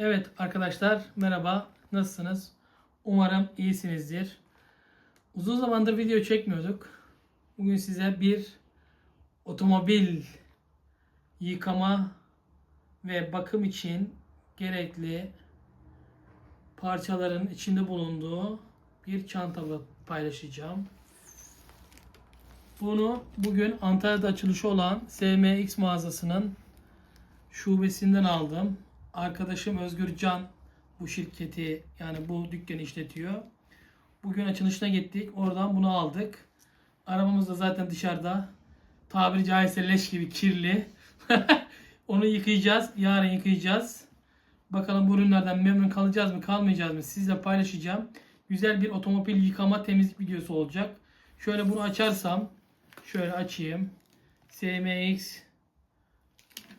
Evet arkadaşlar merhaba. Nasılsınız? Umarım iyisinizdir. Uzun zamandır video çekmiyorduk. Bugün size bir otomobil yıkama ve bakım için gerekli parçaların içinde bulunduğu bir çantamı paylaşacağım. Bunu bugün Antalya'da açılışı olan SMX mağazasının şubesinden aldım. Arkadaşım Özgür Can bu şirketi yani bu dükkanı işletiyor. Bugün açılışına gittik. Oradan bunu aldık. Arabamız da zaten dışarıda. Tabiri caizse leş gibi kirli. Onu yıkayacağız. Yarın yıkayacağız. Bakalım bu ürünlerden memnun kalacağız mı kalmayacağız mı sizle paylaşacağım. Güzel bir otomobil yıkama temizlik videosu olacak. Şöyle bunu açarsam şöyle açayım. SMX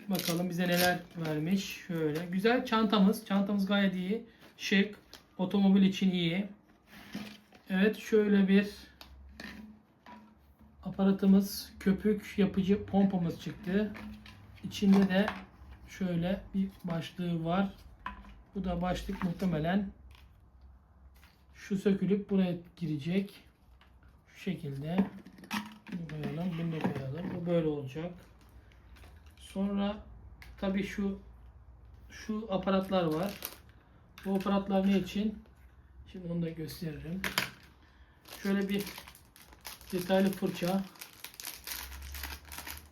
Bakalım bize neler vermiş. Şöyle. Güzel çantamız. Çantamız gayet iyi. Şık. Otomobil için iyi. Evet şöyle bir aparatımız. Köpük yapıcı pompamız çıktı. İçinde de şöyle bir başlığı var. Bu da başlık muhtemelen şu sökülüp buraya girecek. Şu şekilde. Bunu koyalım. Bunu da koyalım. Bu böyle olacak. Sonra tabii şu şu aparatlar var. Bu aparatlar ne için? Şimdi onu da gösteririm. Şöyle bir detaylı fırça.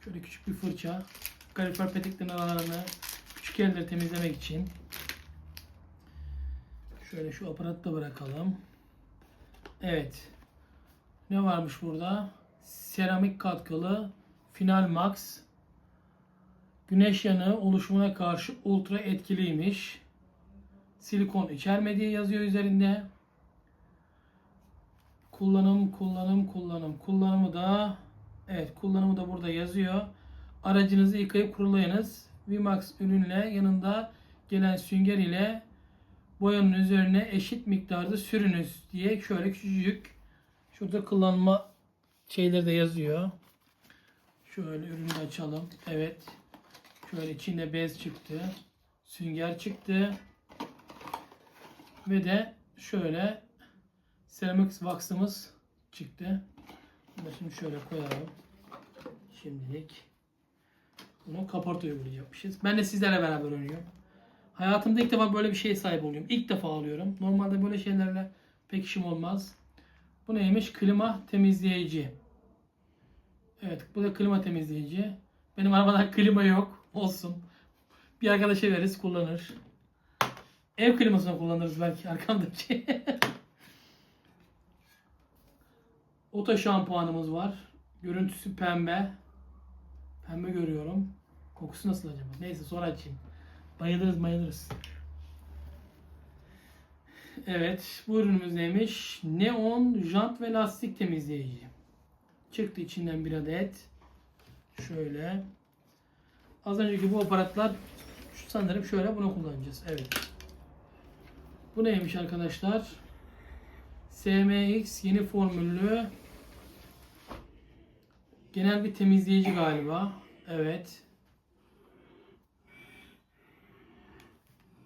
Şöyle küçük bir fırça. Kalifer peteklerin aralarını küçük yerleri temizlemek için. Şöyle şu aparatı da bırakalım. Evet. Ne varmış burada? Seramik katkılı Final Max Güneş yanığı oluşumuna karşı ultra etkiliymiş. Silikon içermediği yazıyor üzerinde. Kullanım, kullanım, kullanım. Kullanımı da evet kullanımı da burada yazıyor. Aracınızı yıkayıp kurulayınız. VMAX ürünle yanında gelen sünger ile boyanın üzerine eşit miktarda sürünüz diye şöyle küçücük şurada kullanma şeyleri de yazıyor. Şöyle ürünü açalım. Evet. Şöyle içinde bez çıktı. Sünger çıktı. Ve de şöyle Ceramic Wax'ımız çıktı. Bunu şimdi şöyle koyalım. Şimdilik. Bunu kaporta uygulayacakmışız. Ben de sizlerle beraber oynuyorum. Hayatımda ilk defa böyle bir şeye sahip oluyorum. İlk defa alıyorum. Normalde böyle şeylerle pek işim olmaz. Bu neymiş? Klima temizleyici. Evet bu da klima temizleyici. Benim arabada klima yok. Olsun. Bir arkadaşa veririz kullanır. Ev klimasını kullanırız belki arkamdaki. Oto şampuanımız var. Görüntüsü pembe. Pembe görüyorum. Kokusu nasıl acaba? Neyse sonra açayım. Bayılırız bayılırız. Evet bu ürünümüz neymiş? Neon jant ve lastik temizleyici. Çıktı içinden bir adet. Şöyle. Az önceki bu aparatlar sanırım şöyle bunu kullanacağız. Evet. Bu neymiş arkadaşlar? SMX yeni formüllü genel bir temizleyici galiba. Evet.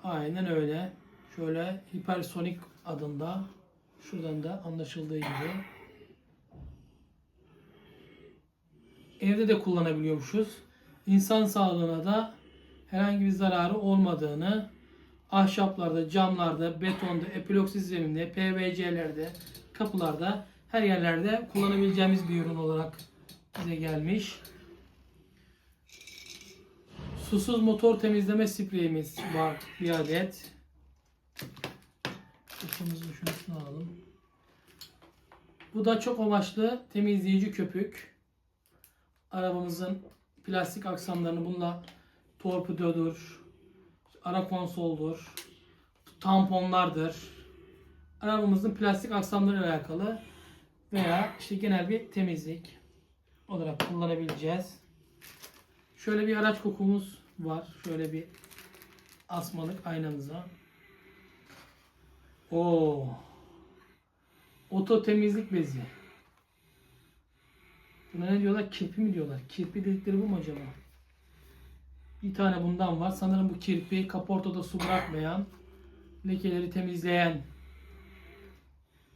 Aynen öyle. Şöyle hipersonik adında. Şuradan da anlaşıldığı gibi. Evde de kullanabiliyormuşuz insan sağlığına da herhangi bir zararı olmadığını ahşaplarda, camlarda, betonda, epiloksi zeminde, PVC'lerde, kapılarda her yerlerde kullanabileceğimiz bir ürün olarak bize gelmiş. Susuz motor temizleme spreyimiz var bir adet. Kutumuzun şunu alalım. Bu da çok amaçlı temizleyici köpük. Arabamızın plastik aksamlarını bununla torpidodur, ara konsoldur, tamponlardır. Arabamızın plastik aksamlarıyla alakalı veya işte genel bir temizlik olarak kullanabileceğiz. Şöyle bir araç kokumuz var. Şöyle bir asmalık aynamıza. Oo. Oto temizlik bezi. Buna ne diyorlar? Kirpi mi diyorlar? Kirpi dedikleri bu mu acaba? Bir tane bundan var. Sanırım bu kirpi kaportada su bırakmayan, lekeleri temizleyen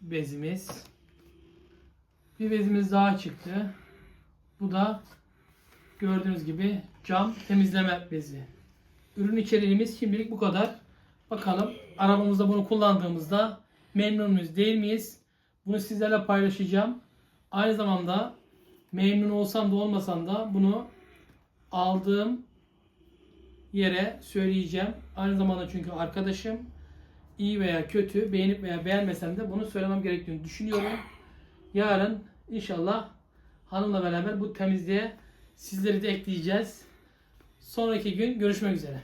bezimiz. Bir bezimiz daha çıktı. Bu da gördüğünüz gibi cam temizleme bezi. Ürün içeriğimiz şimdilik bu kadar. Bakalım arabamızda bunu kullandığımızda memnun muyuz değil miyiz? Bunu sizlerle paylaşacağım. Aynı zamanda memnun olsam da olmasam da bunu aldığım yere söyleyeceğim. Aynı zamanda çünkü arkadaşım iyi veya kötü beğenip veya beğenmesem de bunu söylemem gerektiğini düşünüyorum. Yarın inşallah hanımla beraber bu temizliğe sizleri de ekleyeceğiz. Sonraki gün görüşmek üzere.